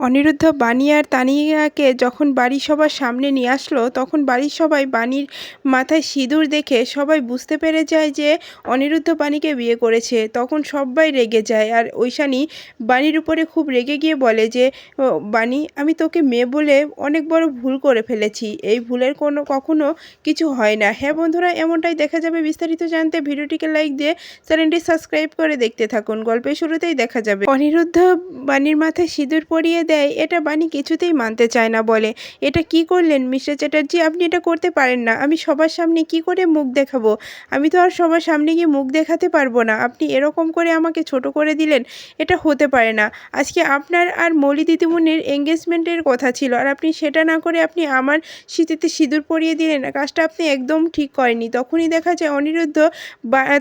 অনিরুদ্ধ বানি আর তানিয়াকে যখন বাড়ির সবার সামনে নিয়ে আসলো তখন বাড়ির সবাই বানির মাথায় সিঁদুর দেখে সবাই বুঝতে পেরে যায় যে অনিরুদ্ধ বাণীকে বিয়ে করেছে। তখন সবাই রেগে যায় আর ঐশানী বাণীর উপরে খুব রেগে গিয়ে বলে যে "ও, বাণী আমি তোকে মেয়ে বলে অনেক বড় ভুল করে ফেলেছি। এই ভুলের কোনো কখনো কিছু হয় না। হ্যাঁ বন্ধুরা এমনটাই দেখা যাবে বিস্তারিত জানতে। ভিডিওটিকে লাইক দিয়ে চ্যানেলটি সাবস্ক্রাইব করে দেখতে থাকুন। গল্পের শুরুতেই দেখা যাবে। অনিরুদ্ধ বাণীর মাথায় সিঁদুর পরিয়ে দেয়, এটা বাণী কিছুতেই মানতে চায় না বলে। এটা কি করলেন মিস্টার চ্যাটার্জি? আপনি এটা করতে পারেন না। আমি সবার সামনে কি করে মুখ দেখাবো? আমি তো আর সবার সামনে গিয়ে মুখ দেখাতে পারব না। আপনি এরকম করে আমাকে ছোট করে দিলেন, এটা হতে পারে না। আজকে আপনার আর মৌলি দিদিমণির এঙ্গেজমেন্টের কথা ছিল আর আপনি সেটা না করে আপনি আমার স্মৃতিতে সিঁদুর পরিয়ে দিলেন। কাজটা আপনি একদম ঠিক করেননি। তখনই দেখা যায় অনিরুদ্ধ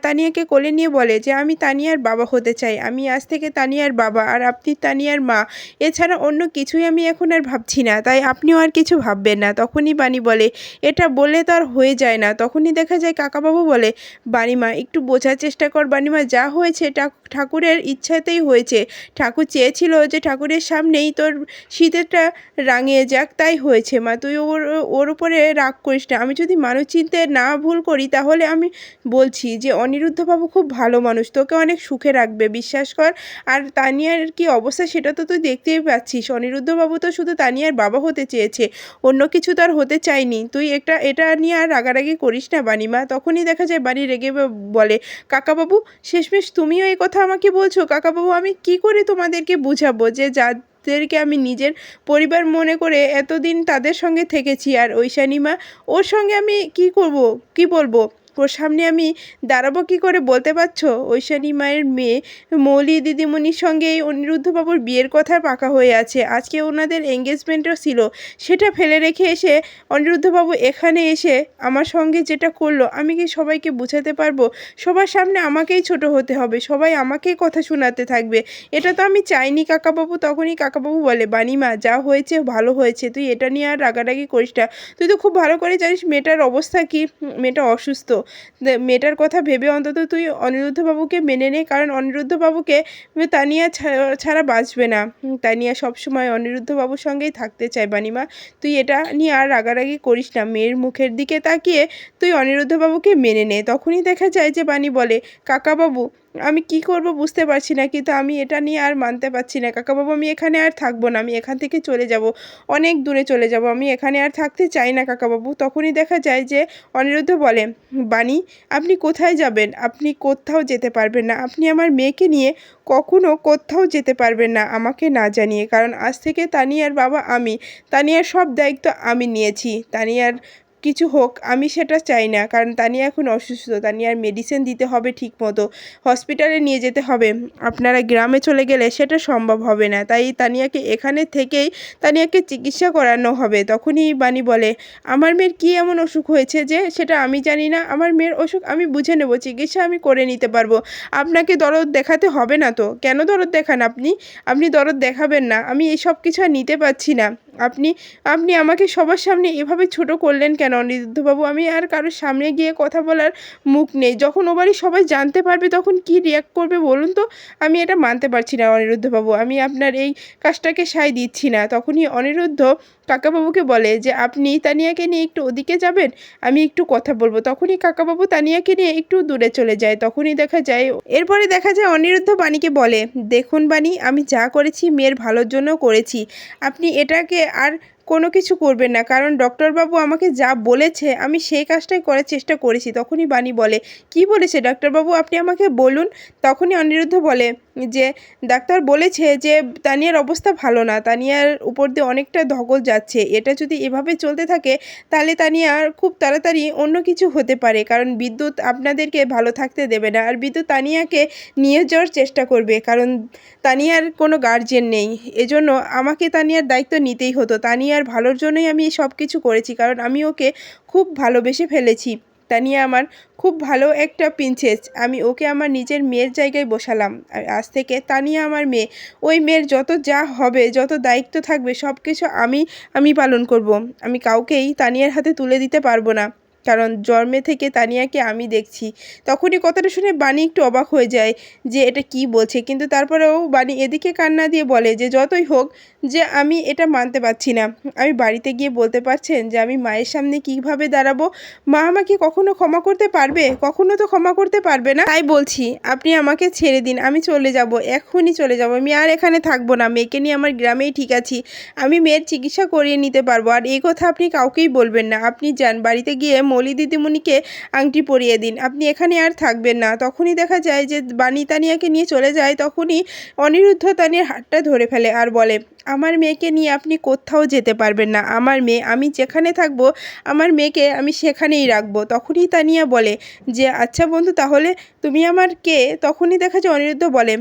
তানিয়াকে কোলে নিয়ে বলে যে, আমি তানিয়ার বাবা হতে চাই। আমি আজ থেকে তানিয়ার বাবা আর আপনি তানিয়ার মা। এছাড়া অন্য কিছুই আমি এখন আর ভাবছি না, তাই আপনিও আর কিছু ভাববেন না। তখনই বাণী বলে, এটা বললে তো আর হয়ে যায় না। তখনই দেখা যায় কাকাবাবু বলে, বাণীমা, একটু বোঝার চেষ্টা কর। বাণীমা, যা হয়েছে ঠাকুরের ইচ্ছাতেই হয়েছে। ঠাকুর চেয়েছিল যে ঠাকুরের সামনেই তোর শীতেরটা রাঙিয়ে যাক, তাই হয়েছে। মা, তুই ওর ওর উপরে রাগ করিস না। আমি যদি মানুষ চিনতে না ভুল করি, তাহলে আমি বলছি যে অনিরুদ্ধবাবু খুব ভালো মানুষ। তোকে অনেক সুখে রাখবে, বিশ্বাস কর। আর তানিয়ার কি অবস্থা সেটা তো তুই দেখতেই পাচ্ছিস। অনিরুদ্ধবাবু তো শুধু তানিয়ার বাবা হতে চেয়েছে। অন্য কিছু তো আর হতে চায়নি। তুই একটা, এটা নিয়ে আর রাগারাগি করিস না বাণীমা তখনই দেখা যায় বাড়ি রেগে বলে, কাকাবাবু, শেষমেশ তুমিও এই কথা আমাকে বলছো? কাকাবাবু, আমি কি করে তোমাদেরকে বুঝাবো যে যা যাদেরকে আমি নিজের পরিবার মনে করে এতদিন তাদের সঙ্গে থেকেছি? আর ঐশানীমা, ওর সঙ্গে আমি কি করব? কি বলব? সামনে আমি দাঁড়াবো কি করে বলতে পারছ? ঐশানী মায়ের মেয়ে মৌলি দিদিমণির সঙ্গে এই অনিরুদ্ধবাবুর বিয়ের কথা পাকা হয়ে আছে। আজকে ওনাদের এঙ্গেজমেন্টও ছিল। সেটা ফেলে রেখে এসে অনিরুদ্ধবাবু এখানে এসে আমার সঙ্গে যেটা করল, আমি কি সবাইকে বোঝাতে পারব? সবার সামনে আমাকেই ছোট হতে হবে। সবাই আমাকেই কথা শোনাতে থাকবে। এটা তো আমি চাইনি কাকাবাবু, তখনই কাকাবাবু বলে বাণীমা যা হয়েছে ভালো হয়েছে। তুই এটা নিয়ে আর রাগারাগি করিস না। তুই তো খুব ভালো করে জানিস মেয়েটার অবস্থা কি? মেয়েটা অসুস্থ। মেয়েটার কথা ভেবে অন্তত তুই অনিরুদ্ধবাবুকে মেনে নে, কারণ অনিরুদ্ধবাবুকে তানিয়া ছাড়া বাঁচবে না। তানিয়া সবসময় অনিরুদ্ধবাবুর সঙ্গেই থাকতে চায়, বানিমা। তুই এটা নিয়ে আর রাগারাগি করিস না। মেয়ের মুখের দিকে তাকিয়ে তুই অনিরুদ্ধবাবুকে মেনে নে। তখনই দেখা যায় যে বাণী বলে, কাকাবাবু আমি কি করব বুঝতে পারছি না, কিন্তু আমি এটা নিয়ে আর মানতে পারছি না। কাকাবাবু, আমি এখানে আর থাকব না, আমি এখান থেকে চলে যাব। অনেক দূরে চলে যাব, আমি এখানে আর থাকতে চাই না কাকাবাবু। তখনই দেখা যায় যে অনিরুদ্ধ বলে, বাণী, আপনি কোথায় যাবেন? আপনি কোথাও যেতে পারবেন না। আপনি আমার মেয়েকে নিয়ে কখনো কোথাও যেতে পারবেন না, আমাকে না জানিয়ে। কারণ আজ থেকে তানিয়ার বাবা আমি, তানিয়ার সব দায়িত্ব আমি নিয়েছি। তানিয়ার কিছু হোক, আমি সেটা চাই না। কারণ তানিয়া এখন অসুস্থ, তানিয়ার মেডিসিন দিতে হবে ঠিক মতো হসপিটালে নিয়ে যেতে হবে। আপনারা গ্রামে চলে গেলে সেটা সম্ভব হবে না। তাই তানিয়াকে এখানে থেকেই তানিয়াকে চিকিৎসা করানো হবে। তখনই বাণী বলে, আমার মেয়ের কী এমন অসুখ হয়েছে যে, সেটা আমি জানি না। আমার মেয়ের অসুখ আমি বুঝে নেব, চিকিৎসা আমি করে নিতে পারব। আপনাকে দরদ দেখাতে হবে না তো? কেন দরদ দেখান আপনি? আপনি দরদ দেখাবেন না। আমি এই সব কিছু আর নিতে পারছি না। আপনি আপনি আমাকে সবার সামনে এভাবে ছোট করলেন কেন অনিরুদ্ধবাবু? আমি আর কারোর সামনে গিয়ে কথা বলার মুখ নেই। যখন ও বাড়ি সবাই জানতে পারবে, তখন কি রিয়াক্ট করবে বলুন তো? আমি এটা মানতে পারছি না অনিরুদ্ধবাবু। আমি আপনার এই কাজটাকে সায় দিচ্ছি না। তখনই অনিরুদ্ধ কাকাবাবুকে বলে যে, আপনি তানিয়াকে নিয়ে একটু ওদিকে যাবেন? আমি একটু কথা বলব। তখনই কাকাবাবু তানিয়াকে নিয়ে একটু দূরে চলে যায়। তখনই দেখা যায়, এরপরে দেখা যায় অনিরুদ্ধ বাণীকে বলে, দেখুন বাণী, আমি যা করেছি মেয়ের ভালোর জন্য করেছি। আপনি এটাকে আর কোনো কিছু করবেন না। কারণ ডক্টরবাবু আমাকে যা বলেছে, আমি সেই কাজটাই করার চেষ্টা করেছি। তখনই বাণী বলে, কি বলেছে? ডক্টরবাবু, আপনি আমাকে বলুন। তখনই অনিরুদ্ধ বলে যে ডাক্তার বলেছে যে তানিয়ার অবস্থা ভালো না, তানিয়ার উপর দিয়ে অনেকটা ধকল যাচ্ছে। এটা যদি এভাবে চলতে থাকে, তাহলে তানিয়ার খুব তাড়াতাড়ি অন্য কিছু হতে পারে, কারণ বিদ্যুৎ আপনাদেরকে ভালো থাকতে দেবে না। আর বিদ্যুৎ তানিয়াকে নিয়ে যাওয়ার চেষ্টা করবে, কারণ তানিয়ার কোনো গার্জেন নেই। এজন্য আমাকে তানিয়ার দায়িত্ব নিতেই হতো। তানিয়ার ভালোর জন্যই আমি সব কিছু করেছি, কারণ আমি ওকে খুব ভালোবেসে ফেলেছি। তানিয়া আমার খুব ভালো একটা প্রিন্সেস। আমি ওকে আমার নিজের মেয়ের জায়গায় বসালাম। আজ থেকে তানিয়া আমার মেয়ে। ওই মেয়ের যত যা হবে, যত দায়িত্ব থাকবে সব কিছু আমি আমি পালন করব। আমি কাউকেই তানিয়ার হাতে তুলে দিতে পারব না। কারণ জন্মে থেকে তানিয়াকে আমি দেখছি, তখনই কথাটা শুনে বাণী একটু অবাক হয়ে যায় যে এটা কি বলছে। কিন্তু তারপরেও বাণী এদিকে কান্না দিয়ে বলে যে, যতই হোক যে আমি এটা মানতে পারছি না। আমি বাড়িতে গিয়ে বলতে পারছেন যে, আমি মায়ের সামনে কীভাবে দাঁড়াবো? মা আমাকে কখনো ক্ষমা করতে পারবে? কখনো তো ক্ষমা করতে পারবে না? তাই বলছি, আপনি আমাকে ছেড়ে দিন, আমি চলে যাব এক্ষুনি চলে যাব। আমি আর এখানে থাকব না, মেয়েকে নিয়ে আমার গ্রামেই ঠিক আছি। আমি মেয়ের চিকিৎসা করিয়ে নিতে পারব। আর এই কথা আপনি কাউকেই বলবেন না। আপনি যান, বাড়িতে গিয়ে মলি দিদিমণিকে আংটি পরিয়ে দিন। আপনি এখানে আর থাকবেন না। তখনই দেখা যায় যে বাণী তানিয়াকে নিয়ে চলে যায়, তখনই অনিরুদ্ধ তানিয়ার হাতটা ধরে ফেলে আর বলে, আমার মেয়েকে নিয়ে আপনি কোথাও যেতে পারবেন না। আমার মেয়ে, আমি যেখানে থাকব, আমার মেয়েকে আমি সেখানেই রাখব। তখনই তানিয়া বলে, যে আচ্ছা বন্ধু, তাহলে তুমি আমার কে? তখনই দেখা যায় অনিরুদ্ধ বলে,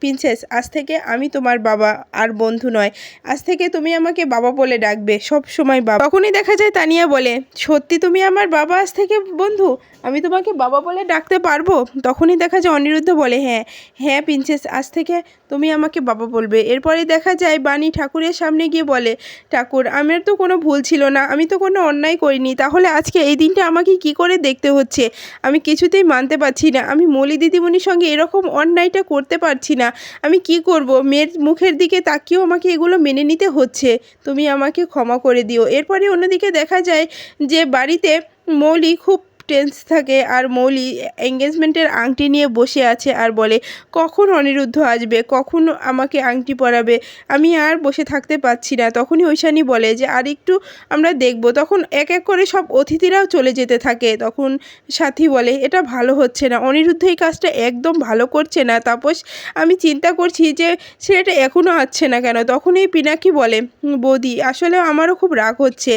প্রিন্সেস, আজ থেকে আমি তোমার বাবা আর বন্ধু নয়। আজ থেকে তুমি আমাকে বাবা বলে ডাকবে সব সময় বাবা। তখনই দেখা যায় তানিয়া বলে, সত্যি তুমি আমার বাবা আজ থেকে বন্ধু, আমি তোমাকে বাবা বলে ডাকতে পারব? তখনই দেখা যায় অনিরুদ্ধ বলে হ্যাঁ হ্যাঁ প্রিন্সেস, আজ থেকে তুমি আমাকে বাবা বলবে। এরপরে দেখা যায় বাণী ঠাকুরের সামনে গিয়ে বলে, ঠাকুর, আমার তো কোনো ভুল ছিল না, আমি তো কোনো অন্যায় করিনি, তাহলে আজকে এই দিনটা আমাকে কি করে দেখতে হচ্ছে? আমি কিছুতেই মানতে পারছি না, আমি মলি দিদিমণির সঙ্গে এরকম অন্যায়টা করতে পারছি না, আমি কি করব? মেয়ের মুখের দিকে তাকিয়েও আমাকে এগুলো মেনে নিতে হচ্ছে, তুমি আমাকে ক্ষমা করে দিও। এরপরে অন্যদিকে দেখা যায় যে বাড়িতে মৌলি খুব টেন্স থাকে আর মৌলি এঙ্গেজমেন্টের আংটি নিয়ে বসে আছে আর বলে, কখন অনিরুদ্ধ আসবে? কখন আমাকে আংটি পরাবে? আমি আর বসে থাকতে পারছি না। তখনই ঐশানী বলে যে, আর একটু আমরা দেখব। তখন এক এক করে সব অতিথিরাও চলে যেতে থাকে। তখন সাথী বলে, এটা ভালো হচ্ছে না। অনিরুদ্ধ এই কাজটা একদম ভালো করছে না। তাপস, আমি চিন্তা করছি যে, ছেলেটা এখনও আসছে না কেন? তখন এই পিনাকি বলে, বৌদি, আসলে আমারও খুব রাগ হচ্ছে।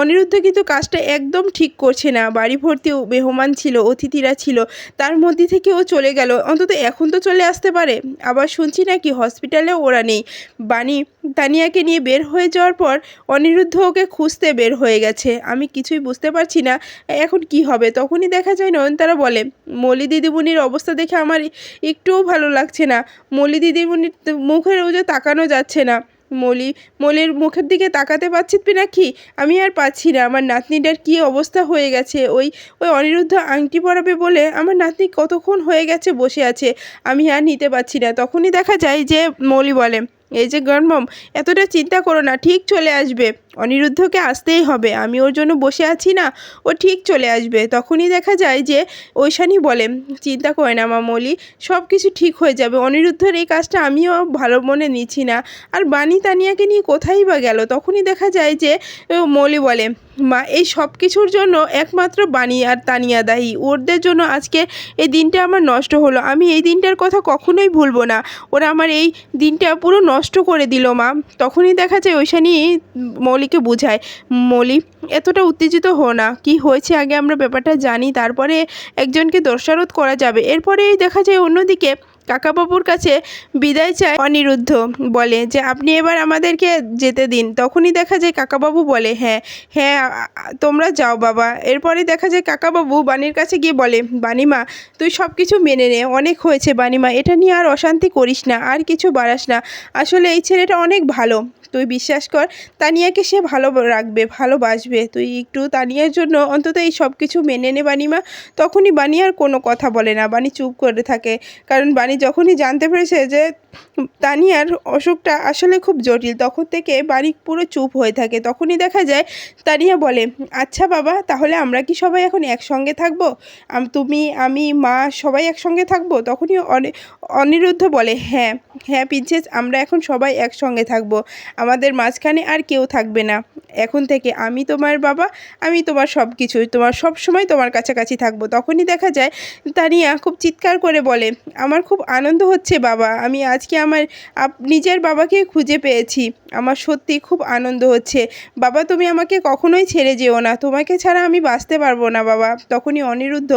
অনিরুদ্ধ কিন্তু কাজটা একদম ঠিক করছে না। বাড়ি ভর্তি মেহমান ছিল, অতিথিরা ছিল। তার মধ্যে থেকে ও চলে গেল। অন্তত এখন তো চলে আসতে পারে। আবার শুনছি নাকি হসপিটালে ওরা নেই। বাণী, তানিয়াকে নিয়ে বের হয়ে যাওয়ার পর অনিরুদ্ধ ওকে খুঁজতে বের হয়ে গেছে। আমি কিছুই বুঝতে পারছি না, এখন কি হবে? তখনই দেখা যায় নয়নতারা বলে, মলি দিদিমণির অবস্থা দেখে আমার একটুও ভালো লাগছে না। মলি দিদিমণির মুখের ওজো তাকানো যাচ্ছে না। মলি, মলির মুখের দিকে তাকাতে পারছি নাকি? আমি আর পাচ্ছি না। আমার নাতনিটার কি অবস্থা হয়ে গেছে? ওই ওই অনিরুদ্ধ আংটি পরাবে বলে আমার নাতনি কতক্ষণ হয়ে গেছে বসে আছে। আমি আর নিতে পারছি না। তখনই দেখা যায় যে মলি বলে, এই যে গণমম এতটা চিন্তা করো না, ঠিক চলে আসবে। অনিরুদ্ধকে আসতেই হবে। আমি ওর জন্য বসে আছি না, ও ঠিক চলে আসবে। তখনই দেখা যায় যে ঐশানী বলে, চিন্তা করে না মা মৌলি সব কিছু ঠিক হয়ে যাবে। অনিরুদ্ধের এই কাজটা আমিও ভালো মনে নিচ্ছি না। আর বাণী তানিয়াকে নিয়ে কোথায় বা গেল? তখনই দেখা যায় যে মৌলি বলে, মা, এই সব কিছুর জন্য একমাত্র বাণী আর তানিয়া দায়ী। ওদের জন্য আজকে এই দিনটা আমার নষ্ট হলো। আমি এই দিনটার কথা কখনোই ভুলবো না। ওরা আমার এই দিনটা পুরো নষ্ট করে দিল, মা। তখনই দেখা যায় ঐশানী মৌলিকে বোঝায়, মলি, এতটা উত্তেজিত হো না। কি হয়েছে আগে আমরা ব্যাপারটা জানি, তারপরে একজনকে দোষারোধ করা যাবে। এরপরেই দেখা যায় অন্যদিকে কাকাবাবুর কাছে বিদায় চায় অনিরুদ্ধ, বলে যে, আপনি এবার আমাদেরকে যেতে দিন। তখনই দেখা যায় কাকাবাবু বলে হ্যাঁ হ্যাঁ তোমরা যাও বাবা। এরপরে দেখা যায় কাকাবাবু বাণীর কাছে গিয়ে বলে, বাণীমা, তুই সব কিছু মেনে নে, অনেক হয়েছে বাণীমা, এটা নিয়ে আর অশান্তি করিস না, আর কিছু বাড়াস না। আসলে এই ছেলেটা অনেক ভালো তুই বিশ্বাস কর, তানিয়াকে সে ভালো রাখবে, ভালোবাসবে। তুই একটু তানিয়ার জন্য অন্তত এই সব কিছু মেনে নে বাণীমা তখনই বাণী আর কোনো কথা বলে না। বাণী চুপ করে থাকে। কারণ বাণী যখনই জানতে পেরেছে যে তানিয়ার অসুখটা আসলে খুব জটিল, তখন থেকে বাড়ি পুরো চুপ হয়ে থাকে। তখনই দেখা যায় তানিয়া বলে আচ্ছা বাবা, তাহলে আমরা কি সবাই এখন একসঙ্গে থাকব? তুমি, আমি, মা সবাই একসঙ্গে থাকব? তখনই অনি- অনিরুদ্ধ বলে হ্যাঁ হ্যাঁ প্রিন্সেস, আমরা এখন সবাই একসঙ্গে থাকব। আমাদের মাঝখানে আর কেউ থাকবে না। এখন থেকে আমি তোমার বাবা, আমি তোমার সব কিছুই তোমার সব সময় তোমার কাছাকাছি থাকব। তখনই দেখা যায় তানিয়া খুব চিৎকার করে বলে, আমার খুব আনন্দ হচ্ছে বাবা, আমি আজকে আমার নিজের বাবাকে খুঁজে পেয়েছি। আমার সত্যি খুব আনন্দ হচ্ছে। বাবা, তুমি আমাকে কখনোই ছেড়ে যেও না। তোমাকে ছাড়া আমি বাঁচতে পারব না বাবা। তখনই অনিরুদ্ধ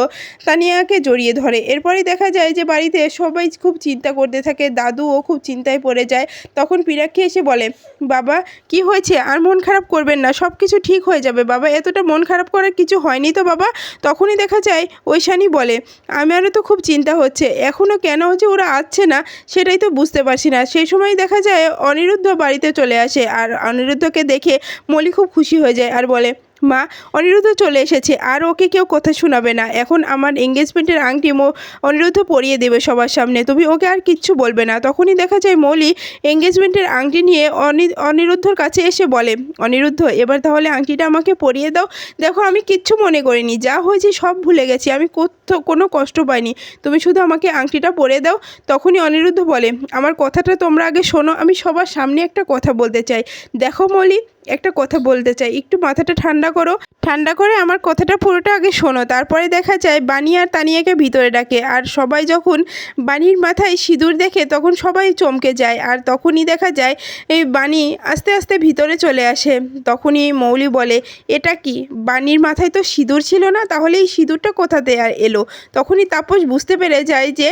তানিয়াকে জড়িয়ে ধরে। এরপরেই দেখা যায় যে বাড়িতে সবাই খুব চিন্তা করতে থাকে। দাদুও খুব চিন্তায় পড়ে যায়। তখন পিরাক্ষী এসে বলে বাবা, কি হয়েছে? আর মন খারাপ করবেন না সব কিছু ঠিক হয়ে যাবে। বাবা, এতটা মন খারাপ করার কিছু হয়নি তো বাবা? তখনই দেখা যায় ওইশানি বলে আমারও তো খুব চিন্তা হচ্ছে। এখনও কেন হচ্ছে ওরা আসছে না, সেটাই তো বুঝতে পারছি না। সেই সময় দেখা যায়, অনিরুদ্ধ বাড়িতে চলে আসে। আর অনিরুদ্ধকে দেখে মলি খুব খুশি হয়ে যায় আর বলে মা, অনিরুদ্ধ চলে এসেছে। আর ওকে কেউ কথা শোনাবে না। এখন আমার এঙ্গেজমেন্টের আংটি মো, অনিরুদ্ধ পরিয়ে দেবে সবার সামনে। তুমি ওকে আর কিচ্ছু বলবে না। তখনই দেখা যায় মৌলি এঙ্গেজমেন্টের আংটি নিয়ে অনি, অনিরুদ্ধর কাছে এসে বলে, অনিরুদ্ধ, এবার তাহলে আংটিটা আমাকে পরিয়ে দাও। দেখো, আমি কিচ্ছু মনে করিনি। যা হয়েছে সব ভুলে গেছি। আমি কোথাও কোনো কষ্ট পাইনি। তুমি শুধু আমাকে আংটিটা পরে দাও। তখনই অনিরুদ্ধ বলে, আমার কথাটা তোমরা আগে শোনো। আমি সবার সামনে একটা কথা বলতে চাই। দেখো মলি একটা কথা বলতে চাই। একটু মাথাটা ঠান্ডা করো। ঠান্ডা করে আমার কথাটা পুরোটা আগে শোনো। তারপরে দেখা যায় বানি আর তানিয়াকে ভিতরে ডাকে। আর সবাই যখন বানির মাথায় সিঁদুর দেখে তখন সবাই চমকে যায়। আর তখনই দেখা যায় এই বানি আস্তে আস্তে ভিতরে চলে আসে। তখনই মৌলি বলে, এটা কি? বানির মাথায় তো সিঁদুর ছিল না? তাহলে এই সিঁদুরটা কোথাতে আর এলো? তখনই তাপস বুঝতে পেরে যায় যে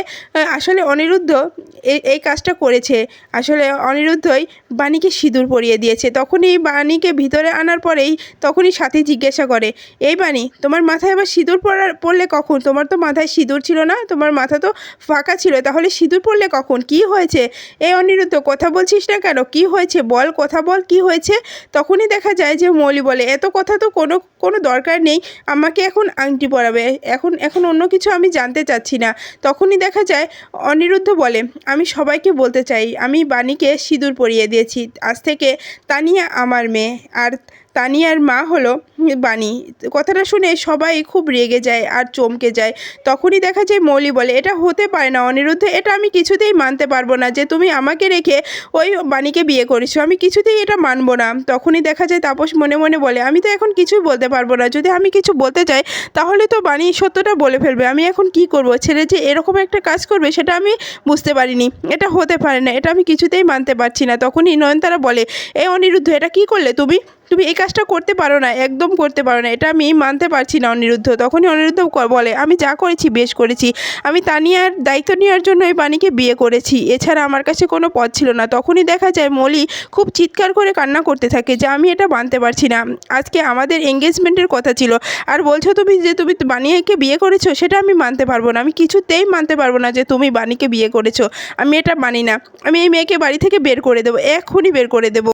আসলে অনিরুদ্ধ এই কাজটা করেছে। আসলে অনিরুদ্ধই বাণীকে সিঁদুর পরিয়ে দিয়েছে। তখনই বাণীকে ভিতরে আনার পরেই তখনই সাথী জিজ্ঞাসা করে, এই বাণী তোমার মাথায় আবার সিঁদুর পরার পড়লে কখন? তোমার তো মাথায় সিঁদুর ছিল না, তোমার মাথা তো ফাঁকা ছিল, তাহলে সিঁদুর পড়লে কখন? কি হয়েছে? এই অনিরুদ্ধ, কথা বলছিস না কেন? কি হয়েছে? বল, কথা বল, কি হয়েছে? তখনই দেখা যায় যে মৌলি বলে, এত কথা তো কোনো কোনো দরকার নেই, আমাকে এখন আংটি পরাবে, এখন এখন অন্য কিছু আমি জানতে চাচ্ছি না। তখনই দেখা যায় অনিরুদ্ধ বলে, আমি সবাইকে বলতে চাই, আমি বাণীকে সিঁদুর পরিয়ে দিয়েছি, আজ থেকে তানিয়া আমার মেয়ে আর তানিয়ার মা হলো বাণী। কথাটা শুনে সবাই খুব রেগে যায় আর চমকে যায়। তখনই দেখা যায় মৌলি বলে, এটা হতে পারে না অনিরুদ্ধ, এটা আমি কিছুতেই মানতে পারব না যে তুমি আমাকে রেখে ওই বাণীকে বিয়ে করেছ। আমি কিছুতেই এটা মানবো না। তখনই দেখা যায় তাপস মনে মনে বলে, আমি তো এখন কিছুই বলতে পারব না। যদি আমি কিছু বলতে চাই তাহলে তো বাণী সত্যটা বলে ফেলবে। আমি এখন কি করব? ছেলে যে এরকম একটা কাজ করবে, সেটা আমি বুঝতে পারিনি। এটা হতে পারে না, এটা আমি কিছুতেই মানতে পারছি না। তখনই নয়নতারা বলে, এ অনিরুদ্ধ, এটা কি করলে তুমি? তুমি এই কাজটা করতে পারো না, একদম করতে পারো না, এটা আমি মানতে পারছি না অনিরুদ্ধ। তখনই অনিরুদ্ধ বলে, আমি যা করেছি বেশ করেছি, আমি তানিয়ার দায়িত্ব নেওয়ার জন্য এই বাণীকে বিয়ে করেছি, এছাড়া আমার কাছে কোনো পথ ছিল না। তখনই দেখা যায় মলি খুব চিৎকার করে কান্না করতে থাকে যে, আমি এটা মানতে পারছি না। আজকে আমাদের এঙ্গেজমেন্টের কথা ছিল। আর বলছো তুমি যে, তুমি বানিয়াকে বিয়ে করেছ, সেটা আমি মানতে পারব না। আমি কিছুতেই মানতে পারব না যে, তুমি বাণীকে বিয়ে করেছ। আমি এটা মানি না। আমি এই মেয়েকে বাড়ি থেকে বের করে দেবো এক্ষুনি বের করে দেবো।